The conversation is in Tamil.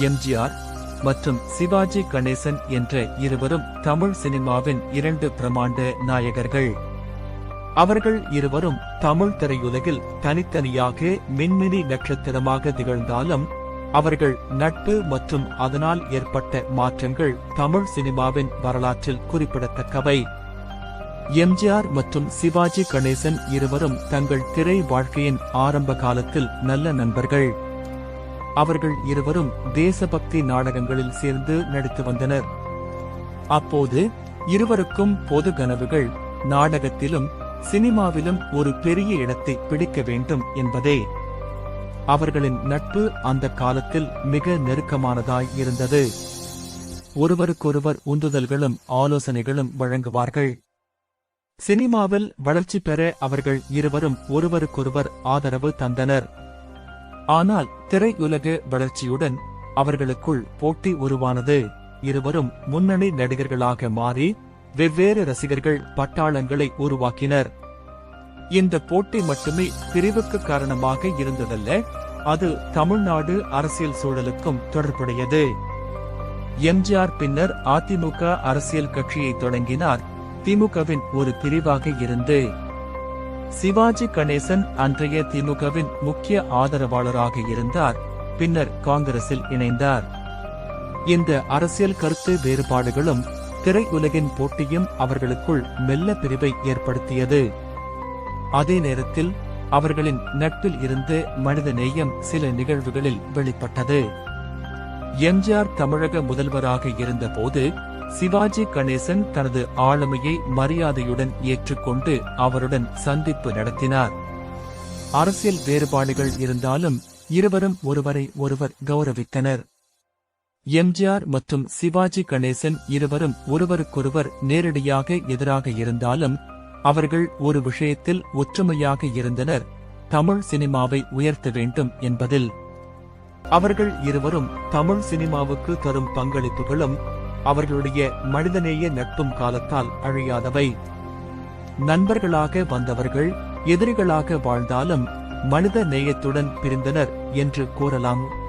எம்ஜிஆர் மற்றும் சிவாஜி கணேசன் என்ற இருவரும் தமிழ் சினிமாவின் இரண்டு பிரமாண்ட நாயகர்கள். அவர்கள் இருவரும் தமிழ் திரையுலகில் தனித்தனியாக மின்மினி நட்சத்திரமாக திகழ்ந்தாலும் அவர்கள் நட்பு மற்றும் அதனால் ஏற்பட்ட மாற்றங்கள் தமிழ் சினிமாவின் வரலாற்றில் குறிப்பிடத்தக்கவை. எம்ஜிஆர் மற்றும் சிவாஜி கணேசன் இருவரும் தங்கள் திரை வாழ்க்கையின் ஆரம்ப காலத்தில் நல்ல நண்பர்கள். அவர்கள் இருவரும் தேசபக்தி நாடகங்களில் சேர்ந்து நடித்து வந்தனர். அப்போது இருவருக்கும் பொது கனவுகள் நாடகத்திலும் சினிமாவிலும் ஒரு பெரிய இடத்தை பிடிக்க வேண்டும் என்பதே. அவர்களின் நட்பு அந்த காலத்தில் மிக நெருக்கமானதாய் இருந்தது. ஒருவருக்கொருவர் உந்துதல்களும் ஆலோசனைகளும் வழங்குவார்கள். சினிமாவில் வளர்ச்சி பெற அவர்கள் இருவரும் ஒருவருக்கொருவர் ஆதரவு தந்தனர். ஆனால் திரையுலக வளர்ச்சியுடன் அவர்களுக்குள் போட்டி உருவானது. இருவரும் முன்னணி நடிகர்களாக மாறி வெவ்வேறு ரசிகர்கள் பட்டாளங்களை உருவாக்கினர். இந்த போட்டி மட்டுமே பிரிவுக்கு காரணமாக இருந்ததல்ல அது தமிழ்நாடு அரசியல் சூழலுக்கும் தொடர்புடையது. எம்ஜிஆர் பின்னர் அதிமுக அரசியல் கட்சியை தொடங்கினார். திமுகவின் ஒரு பிரிவாக இருந்து சிவாஜி கணேசன் அன்றைய திமுகவின் முக்கிய ஆதரவாளராக இருந்தார். பின்னர் காங்கிரஸில் இணைந்தார். இந்த அரசியல் கருத்து வேறுபாடுகளும் திரையுலகின் போட்டியும் அவர்களுக்குள் மெல்ல பிரிவை ஏற்படுத்தியது. அதே நேரத்தில் அவர்களின் நட்பில் இருந்து மனித நேயம் சில நிகழ்வுகளில் வெளிப்பட்டது. எம்ஜிஆர் தமிழக முதல்வராக இருந்தபோது சிவாஜி கணேசன் தனது ஆளுமையை மரியாதையுடன் ஏற்றுக்கொண்டு அவருடன் சந்திப்பு நடத்தினார். அரசியல் வேறுபாடுகள் இருந்தாலும் இருவரும் ஒருவரை ஒருவர் கௌரவித்தனர். எம்ஜிஆர் மற்றும் சிவாஜி கணேசன் இருவரும் ஒருவருக்கொருவர் நேரடியாக எதிராக இருந்தாலும் அவர்கள் ஒரு விஷயத்தில் ஒற்றுமையாக இருந்தனர். தமிழ் சினிமாவை உயர்த்த வேண்டும் என்பதில். அவர்கள் இருவரும் தமிழ் சினிமாவுக்கு தரும் பங்களிப்புகளும் அவர்களுடைய மனிதநேய நட்பும் காலத்தால் அழியாதவை. நண்பர்களாக வந்தவர்கள் எதிரிகளாக வாழ்ந்தாலும் மனித நேயத்துடன் பிரிந்தனர் என்று கூறலாம்.